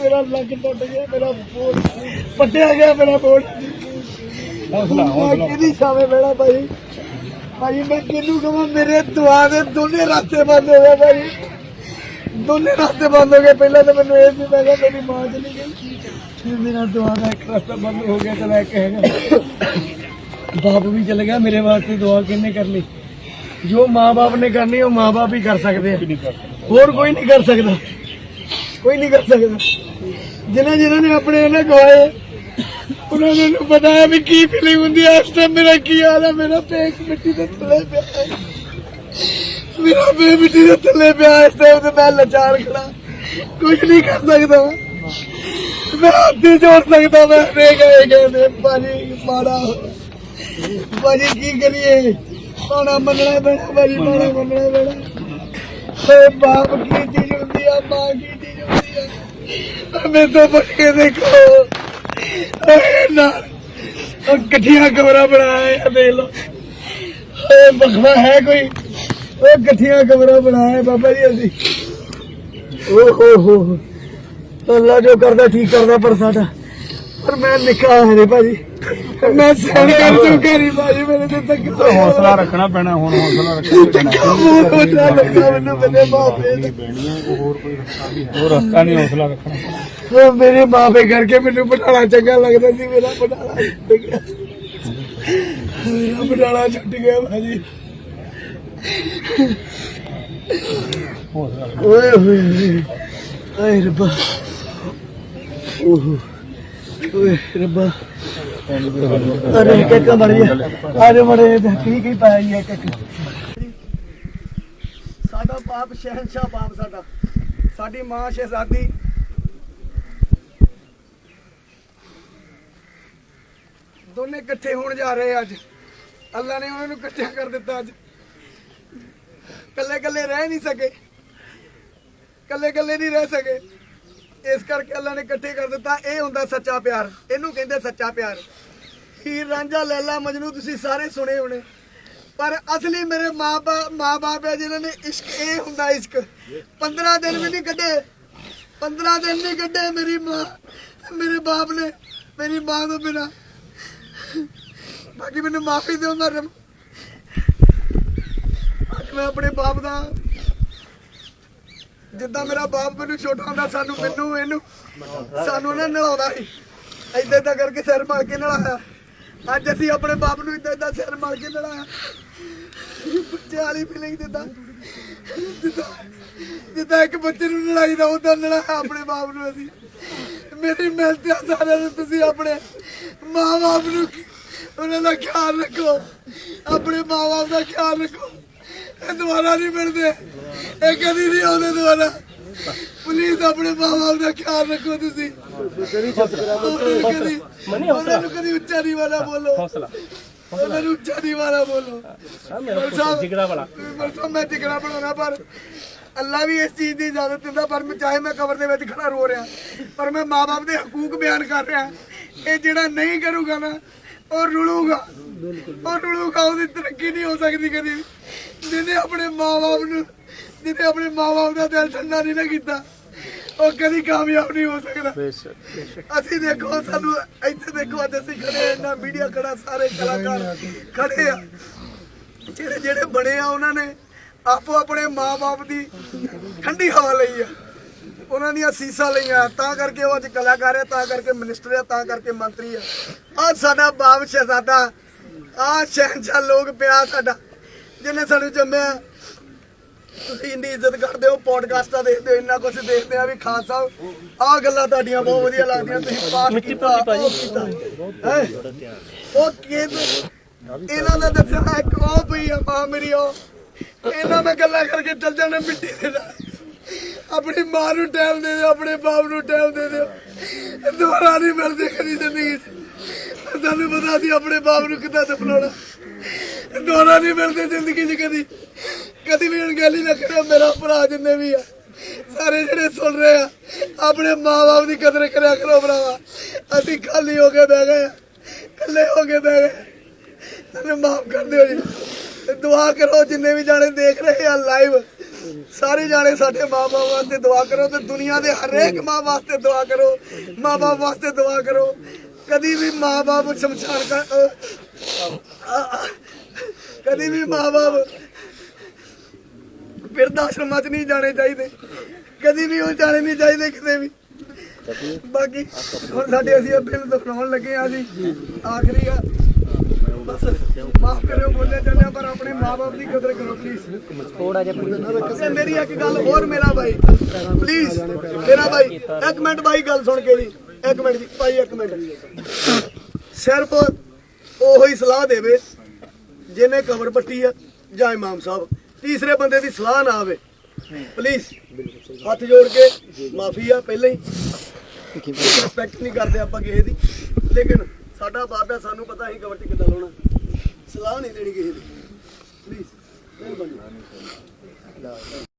ਮੇਰਾ ਲੱਕ ਟੁੱਟ ਗਿਆ ਮੇਰਾ ਬੋਲ ਪੱਟਿਆ ਗਿਆ ਮੇਰਾ ਬੋਲ। ਹੌਸਲਾ ਮੈਂ ਕਿਹਦੀ ਛਾਵੇਂ ਬੈਣਾ ਭਾਈ? ਭਾਈ ਮੈਂ ਕਿਹਨੂੰ ਕਹਾਂ ਮੇਰੇ ਦੁਆ ਦੇ ਦੋਨੇ ਰਸਤੇ ਬੰਦ ਹੋ ਗਏ ਭਾਈ। ਦੋਨੇ ਰਸਤੇ ਬੰਦ ਹੋ ਗਏ। ਪਹਿਲਾਂ ਤਾਂ ਮੈਨੂੰ ਇਹ ਸੀ ਮੈਂ ਕਿਹਾ ਮੇਰੀ ਮਾਂ ਚਲੀ ਗਈ। ਫਿਰ ਮੇਰਾ ਦੁਆ ਦਾ ਇੱਕ ਰਸਤਾ ਬੰਦ ਹੋ ਗਿਆ ਤੇ ਲੈ ਕੇ ਹੈਗਾ। ਬਾਪ ਵੀ ਚਲ ਗਿਆ ਮੇਰੇ ਵਾਸਤੇ ਦੁਆ ਕਿੰਨੇ ਕਰ ਲਈ? ਜੋ ਮਾਂ-ਬਾਪ ਨੇ ਕਰਨੀ ਉਹ ਮਾਂ-ਬਾਪ ਹੀ ਕਰ ਸਕਦੇ ਆ। ਹੋਰ ਕੋਈ ਨਹੀਂ ਕਰ ਸਕਦਾ। ਕੋਈ ਨਹੀਂ ਕਰ ਸਕਦਾ। ਜਿਨ੍ਹਾਂ ਜਿਨ੍ਹਾਂ ਨੇ ਆਪਣੇ ਉਹਨੇ ਗਵਾਏ, ਉਹਨਾਂ ਨੂੰ ਪਤਾ ਹੈ ਵੀ ਕੀ ਫੀਲਿੰਗ ਹੁੰਦੀ ਹੈ। ਇਸ ਟਾਈਮ ਮੇਰਾ ਕੀ ਹਾਲ ਹੈ? ਮੇਰਾ ਪੇਟ ਮਿੱਟੀ ਦੇ ਥੱਲੇ ਪਿਆ ਹੈ। ਮੇਰਾ ਪੇਟ ਮਿੱਟੀ ਦੇ ਥੱਲੇ ਪਿਆ ਇਸ ਟਾਈਮ ਤੇ ਮੈਂ ਲਾਚਾਰ ਖੜਾ। ਕੁਝ ਨਹੀਂ ਕਰ ਸਕਦਾ। ਮੈਂ ਹੱਥ ਜੋੜ ਸਕਦਾ। ਮੈਂ ਰੇ ਗਏ ਕਹਿੰਦੇ ਭਾਜੀ, ਮਾੜਾ ਭਾਜੀ, ਕੀ ਕਰੀਏ? ਪਾਣਾ ਮੰਨਣਾ ਪੈਣਾ, ਭਾਜੀ ਪਾਣਾ ਮੰਨਣਾ ਪੈਣਾ। ਓਏ, ਬਾਪ, ਕੀ ਚੀਜ਼ ਹੁੰਦੀ ਆ? ਮਾਂ, ਕੀ ਮੈਂ ਤਾਂ ਪੁੱਛ ਦੇਖੋ। ਓਏ ਨਾ ਉਹ ਕਮਰਾ ਬਣਾਇਆ ਆ ਦੇਖ ਲੋ ਓਏ, ਬਖਵਾ ਹੈ ਕੋਈ? ਓਏ, ਇਕੱਠੀਆਂ ਕਮਰਾ ਬਣਾਇਆ ਬਾਬਾ ਜੀ ਅਸੀਂ। ਓ ਹੋ ਹੋ। ਅੱਲਾ ਜੋ ਕਰਦਾ, ਠੀਕ ਕਰਦਾ ਪਰ ਸਾਡਾ। ਪਰ ਮੈਂ ਨਿੱਕਾ ਹੈ ਰੇ ਭਾਜੀ। ਮੈਂ ਸਹਿਣ ਕਰ ਤੂੰ ਕਰੀ ਭਾਜੀ ਮੇਰੇ ਤੇ ਤੱਕ ਹੌਸਲਾ ਰੱਖਣਾ ਪੈਣਾ ਹੁਣ ਹੌਸਲਾ ਰੱਖਣਾ ਪੈਣਾ। ਮੂੰਹ ਹੋਟਾ ਲੱਗਾ ਮੈਨੂੰ ਮੇਰੇ ਬਾਪੇ ਦਾ ਬੈਣੀਆਂ ਉਹ ਹੋਰ ਕੋਈ ਰਸਤਾ ਵੀ ਹੈ। ਹੋਰ ਰਸਤਾ ਨਹੀਂ ਹੌਸਲਾ ਰੱਖਣਾ ਉਹ ਮੇਰੇ ਮਾਪੇ ਕਰਕੇ ਮੈਨੂੰ ਬਟਾਲਾ ਚੰਗਾ ਲੱਗਦਾ ਸੀ ਮੇਰਾ ਬਟਾਲਾ ਛੁੱਟ ਗਿਆ। ਮੇਰਾ ਛੁੱਟ ਗਿਆ ਭਾਜੀ। ਓਏ ਹੋਏ ਓਏ ਰੱਬਾ। ਓਹ। ਓਏ ਰੱਬਾ। ਅਰੇ ਕੱਕ ਮੜ ਗਿਆ ਆਰੇ ਮੜੇ ਕੀ ਕੀ ਪਾਇਆ ਜੀ ਕੱਕ ਸਾਡਾ ਬਾਪ ਸ਼ਹਿਨशाह ਬਾਪ ਸਾਡਾ। ਸਾਡੀ ਮਾਂ ਸ਼ਹਿਜ਼ਾਦੀ। ਦੋਨੇ ਇਕੱਠੇ ਹੋਣ ਜਾ ਰਹੇ ਅੱਜ। ਅੱਲਾ ਨੇ ਉਹਨਾਂ ਨੂੰ ਇਕੱਠਿਆ ਕਰ ਦਿੱਤਾ ਅੱਜ। ਕੱਲੇ ਕੱਲੇ ਰਹਿ ਨਹੀਂ ਸਕੇ। ਕੱਲੇ ਕੱਲੇ ਨਹੀਂ ਰਹਿ ਸਕੇ। ਇਸ ਕਰਕੇ ਅੱਲਾ ਨੇ ਇਕੱਠੇ ਕਰ ਦਿੱਤਾ, ਇਹ ਹੁੰਦਾ ਸੱਚਾ ਪਿਆਰ। ਇਹਨੂੰ ਕਹਿੰਦੇ ਸੱਚਾ ਪਿਆਰ। ਹੀਰ ਰਾਂਝਾ ਲੈਲਾ ਮਜਨੂ ਤੁਸੀਂ ਸਾਰੇ ਸੁਣੇ ਹੋਣੇ। ਪਰ ਅਸਲੀ ਮੇਰੇ ਮਾਪੇ ਮਾਪੇ ਆ ਜਿਨ੍ਹਾਂ ਨੇ ਇਸ਼ਕ, ਇਹ ਹੁੰਦਾ ਇਸ਼ਕ। 15 ਦਿਨ ਵੀ ਨਹੀਂ ਕੱਢੇ। 15 ਦਿਨ ਨਹੀਂ ਕੱਢੇ ਮੇਰੀ ਮਾਂ, ਮੇਰੇ ਬਾਪ ਨੇ, ਮੇਰੀ ਮਾਂ ਤੋਂ ਬਿਨਾ। ਬਾਕੀ ਮੈਨੂੰ ਮਾਫੀ ਦਿਓ ਮੈਂ ਅੱਜ ਮੈਂ ਆਪਣੇ ਬਾਪ ਦਾ ਜਿੱਦਾਂ ਮੇਰਾ ਬਾਪ ਮੈਨੂੰ ਛੋਟਾ ਹੁੰਦਾ, ਸਾਨੂੰ ਮੈਨੂੰ, ਇਹਨੂੰ, ਸਾਨੂੰ ਉਹਨੇ ਨਲਾਉਂਦਾ ਸੀ। ਏਦਾਂ ਏਦਾਂ ਕਰਕੇ ਸਿਰ ਮਾਰ ਕੇ ਨਲਾਇਆ ਅੱਜ ਅਸੀਂ ਆਪਣੇ ਬਾਪ ਨੂੰ ਏਦਾਂ ਏਦਾਂ ਸਿਰ ਮਾਰ ਕੇ ਨਲਾਇਆ ਬੱਚੇ ਵਾਲੀ ਫੀਲਿੰਗ ਜਿੱਦਾਂ ਜਿੱਦਾਂ ਇੱਕ ਬੱਚੇ ਨੂੰ ਲੜਾਈ ਦਾ ਉਦਾਂ ਲੜਾਇਆ ਆਪਣੇ ਬਾਪ ਨੂੰ ਅਸੀਂ। ਮੇਰੀ ਮਿਹਨਤ ਆ ਸਾਰਿਆਂ ਨੂੰ, ਤੁਸੀਂ ਆਪਣੇ ਮਾਂ-ਬਾਪ ਨੂੰ ਉਹਨਾਂ ਦਾ ਖਿਆਲ ਰੱਖੋ। ਆਪਣੇ ਮਾਂ-ਬਾਪ ਦਾ ਖਿਆਲ ਰੱਖੋ। ਇਹ ਦੁਬਾਰਾ ਨਹੀਂ ਮਿਲਦੇ। ਇਹ ਕਦੀ ਨਹੀਂ ਆਉਂਦੇ ਦੁਬਾਰਾ ਪਲੀਜ਼ ਆਪਣੇ ਮਾਂ-ਬਾਪ ਦਾ ਖਿਆਲ ਰੱਖੋ ਤੁਸੀਂ। ਕਦੀ ਉਹਨਾਂ ਨੂੰ ਕਦੀ ਉੱਚਾ ਨਹੀਂ ਵਾਲਾ ਬੋਲੋ। ਹੌਸਲਾ। ਉਹਨਾਂ ਨੂੰ ਉੱਚਾ ਨਹੀਂ ਵਾਲਾ ਬੋਲੋ ਮੇਰਾ ਜਿਗਰਾ ਵਾਲਾ। ਮੈਂ ਜਿਗਰਾ ਬਣਾਉਣਾ ਪਰ ਅੱਲਾ ਵੀ ਇਸ ਚੀਜ਼ ਦੀ ਇਜਾਜ਼ਤ ਦਿੰਦਾ ਪਰ ਮੈਂ ਚਾਹੇ ਮੈਂ ਕਬਰ ਦੇ ਵਿੱਚ ਖੜਾ ਰੋ ਰਿਹਾ ਪਰ ਮੈਂ ਮਾਪੇ ਦੇ ਹਕੂਕ ਬਿਆਨ ਕਰ ਰਿਹਾ। ਇਹ ਜਿਹੜਾ ਨਹੀਂ ਕਰੂਗਾ ਨਾ ਉਹ ਰੁਲੂਗਾ। ਉਹ ਰੁਲੂਗਾ ਉਹਦੀ ਤਰੱਕੀ ਨਹੀਂ ਹੋ ਸਕਦੀ ਕਦੀ। ਜਿਹਨੇ ਆਪਣੇ ਮਾਪੇ ਨੂੰ ਜਿਹਨੇ ਆਪਣੇ ਮਾਪੇ ਦਾ ਦਿਲ ਠੰਡਾ ਨਹੀਂ ਨਾ ਕੀਤਾ ਉਹ ਕਦੀ ਕਾਮਯਾਬ ਨਹੀਂ ਹੋ ਸਕਦਾ। ਅਸੀਂ ਦੇਖੋ ਸਾਨੂੰ ਇੱਥੇ ਦੇਖੋ ਅੱਜ ਅਸੀਂ ਖੜੇ ਆ ਨਾ ਮੀਡੀਆ ਖੜਾ ਸਾਰੇ ਕਲਾਕਾਰ ਖੜੇ ਆ। ਜਿਹੜੇ ਜਿਹੜੇ ਬਣੇ ਆ ਉਹਨਾਂ ਨੇ ਆਪੋ ਆਪਣੇ ਮਾਪੇ ਦੀ ਠੰਡੀ ਹਵਾ ਲਈ ਆ। ਉਹਨਾਂ ਦੀਆਂ ਸੀਸਾਂ ਲਈਆਂ ਤਾਂ ਕਰਕੇ ਉਹ ਅੱਜ ਕਲਾਕਾਰ ਹੈ ਤਾਂ ਕਰਕੇ ਮਿਨਿਸਟਰ ਹੈ ਤਾਂ ਕਰਕੇ ਮੰਤਰੀ ਆ ਆ ਸਾਡਾ ਬਾਪ ਸ਼ਹਿਜ਼ਾਦਾ ਆ ਸ਼ਹਿਨशाह ਲੋਕ ਪਿਆ ਸਾਡਾ ਜਿਹਨੇ ਸਾਨੂੰ ਜੰਮਿਆ। ਤੁਸੀਂ ਇੰਨੀ ਇੱਜ਼ਤ ਕਰਦੇ ਹੋ ਪੋਡਕਾਸਟਾਂ ਦੇਖਦੇ ਹੋ ਇੰਨਾ ਕੁਝ ਦੇਖਦੇ ਆ ਵੀ ਖਾਨ ਸਾਹਿਬ ਆਹ ਗੱਲਾਂ ਤੁਹਾਡੀਆਂ ਬਹੁਤ ਵਧੀਆ ਲੱਗਦੀਆਂ ਤੁਸੀਂ ਪਾਠ ਕੀਤਾ ਉਹ ਕੀਤਾ। ਹੈਂ? ਉਹ ਕਹਿੰਦੇ ਇਹਨਾਂ ਦਾ ਦੱਸਣਾ ਇੱਕ ਉਹ ਪਈ ਆ ਮਾਂ ਮੇਰੀ ਉਹ। ਇਹਨਾਂ ਨਾਲ ਗੱਲਾਂ ਕਰਕੇ ਚੱਲ ਜਾਣਾ ਮਿੱਟੀ ਦੇ ਨਾਲ। ਆਪਣੀ ਮਾਂ ਨੂੰ ਟਾਈਮ ਦੇ ਦਿਓ ਆਪਣੇ ਬਾਪ ਨੂੰ ਟਾਈਮ ਦੇ ਦਿਓ। ਦੁਬਾਰਾ ਨਹੀਂ ਮਿਲਦੇ ਕਦੀ ਜ਼ਿੰਦਗੀ 'ਚ। ਸਾਨੂੰ ਪਤਾ ਸੀ ਆਪਣੇ ਬਾਪ ਨੂੰ ਕਿੱਦਾਂ ਦਫਨਾਉਣਾ। ਦੁਬਾਰਾ ਨਹੀਂ ਮਿਲਦੇ ਜ਼ਿੰਦਗੀ 'ਚ ਕਦੀ। ਕਦੀ ਵੀ ਅਣਗਹਿਲੀ ਨਾ ਕਰਿਓ ਮੇਰਾ ਭਰਾ ਜਿੰਨੇ ਵੀ ਆ ਸਾਰੇ ਜਿਹੜੇ ਸੁਣ ਰਹੇ ਆ ਆਪਣੇ ਮਾਂ-ਬਾਪ ਦੀ ਕਦਰ ਕਰਿਆ ਕਰੋ ਭਰਾਵਾ। ਅਸੀਂ ਖਾਲੀ ਹੋ ਕੇ ਬਹਿ ਗਏ ਆ, ਇਕੱਲੇ ਹੋ ਕੇ ਬਹਿ ਗਏ ਸਾਨੂੰ ਮਾਫ ਕਰ ਦਿਓ ਜੀ। ਦੁਆ ਕਰੋ ਜਿੰਨੇ ਵੀ ਜਾਣੇ ਦੇਖ ਰਹੇ ਆ ਲਾਈਵ ਸਾਰੇ ਜਾਣੇ ਸਾਡੇ ਮਾਪੇ ਵਾਸਤੇ ਦੁਆ ਕਰੋ ਤੇ ਦੁਨੀਆ ਦੇ ਹਰੇਕ ਮਾਂ ਵਾਸਤੇ ਦੁਆ ਕਰੋ। ਮਾਪੇ ਵਾਸਤੇ ਦੁਆ ਕਰੋ। ਕਦੀ ਵੀ ਮਾਪੇ ਸ਼ਮਸ਼ਾਨ ਕਰ ਅਹ, ਅਹ, ਕਦੀ ਵੀ ਮਾਪੇ ਬਿਰਧ ਆਸ਼ਰਮਾਂ 'ਚ ਨਹੀਂ ਜਾਣੇ ਚਾਹੀਦੇ। ਕਦੀ ਵੀ ਉਹ ਜਾਣੇ ਨਹੀਂ ਚਾਹੀਦੇ ਕਿਤੇ ਵੀ। ਬਾਕੀ ਹੁਣ ਸਾਡੇ ਅਸੀਂ ਇਹ ਬਿੱਲ ਦਿਖਾਉਣ ਲੱਗੇ ਆ ਜੀ। ਆਖਰੀ ਆ। ਬਸ ਮਾਫ ਕਰਿਓ ਬੋਲੇ ਜਾਂਦੇ, ਪਰ ਆਪਣੇ ਮਾਪੇ ਦੀ ਕਦਰ ਕਰੋ ਪਲੀਜ਼ ਥੋੜਾ ਜਿਹਾ ਤੇ ਮੇਰੀ ਇੱਕ ਗੱਲ ਹੋਰ ਮੇਰਾ ਭਾਈ ਪਲੀਜ਼ ਮੇਰਾ ਭਾਈ ਇੱਕ ਮਿੰਟ ਭਾਈ ਗੱਲ ਸੁਣ ਕੇ ਜੀ। ਇੱਕ ਮਿੰਟ ਜੀ, ਭਾਈ, ਇੱਕ ਮਿੰਟ। ਸਿਰਫ ਉਹੋ ਹੀ ਸਲਾਹ ਦੇਵੇ, ਜਿਹਨੇ ਕਬਰ ਪੱਟੀ ਆ, ਜਾਂ ਇਮਾਮ ਸਾਹਿਬ। ਤੀਸਰੇ ਬੰਦੇ ਦੀ ਸਲਾਹ ਨਾ ਆਵੇ। ਪਲੀਜ਼ ਹੱਥ ਜੋੜ ਕੇ, ਮਾਫੀ ਆ, ਪਹਿਲਾਂ ਹੀ। ਰਿਸਪੈਕਟ ਨਹੀਂ ਕਰਦੇ ਆਪਾਂ ਕਿਸੇ ਦੀ। ਲੇਕਿਨ ਸਾਡਾ ਬਾਪ ਸਾਨੂੰ ਪਤਾ ਹੀ ਕਵਰ 'ਚ ਕਿੱਦਾਂ ਲਾਉਣਾ। ਸਲਾਹ ਨਹੀਂ ਦੇਣੀ ਕਿਸੇ ਦੀ। ਪਲੀਜ਼ ਮਿਹਰਬਾਨੀ।